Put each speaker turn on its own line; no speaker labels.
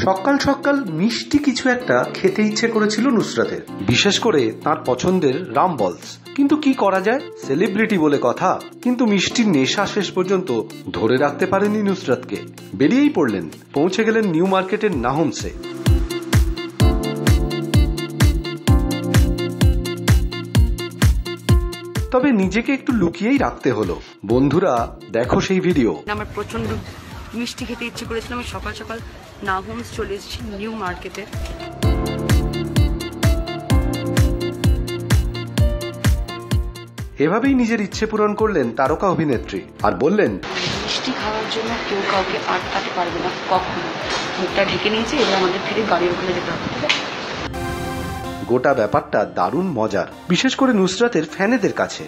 সকাল সকাল মিষ্টি কিছু একটা খেতে ইচ্ছে করেছিল নুসরাতের। বিশেষ করে তার পছন্দের রাম বলস। কিন্তু কি করা যায়? সেলিব্রিটি বলে কথা। কিন্তু মিষ্টির নেশা শেষ পর্যন্ত ধরে রাখতে পারেনি নুসরাতকে। বেরিয়েই পড়লেন। পৌঁছে গেলেন নিউ মার্কেটের নাহমসে। তবে নিজেকে একটু লুকিয়েই রাখতে হলো। বন্ধুরা, দেখো সেই ভিডিও।
আমার প্রচণ্ড মিষ্টি খেতে ইচ্ছে করেছিল। আমি সকাল সকাল নাহমস চলে এসেছি নিউ মার্কেটে।
এভাবেই নিজের ইচ্ছে পূরণ করলেন তারকা অভিনেত্রী আর বললেন
মিষ্টি খাওয়ার জন্য কেউ কাউকে আটকাতে পারবে না কখনো। মুখটা ঢেকে নিয়েছে এবার আমাদের ফিরে গাড়ির ওখানে যেতে হবে।
গোটা ব্যাপারটা দারুণ মজার। বিশেষ করে নুসরাতের ফ্যানেদের কাছে।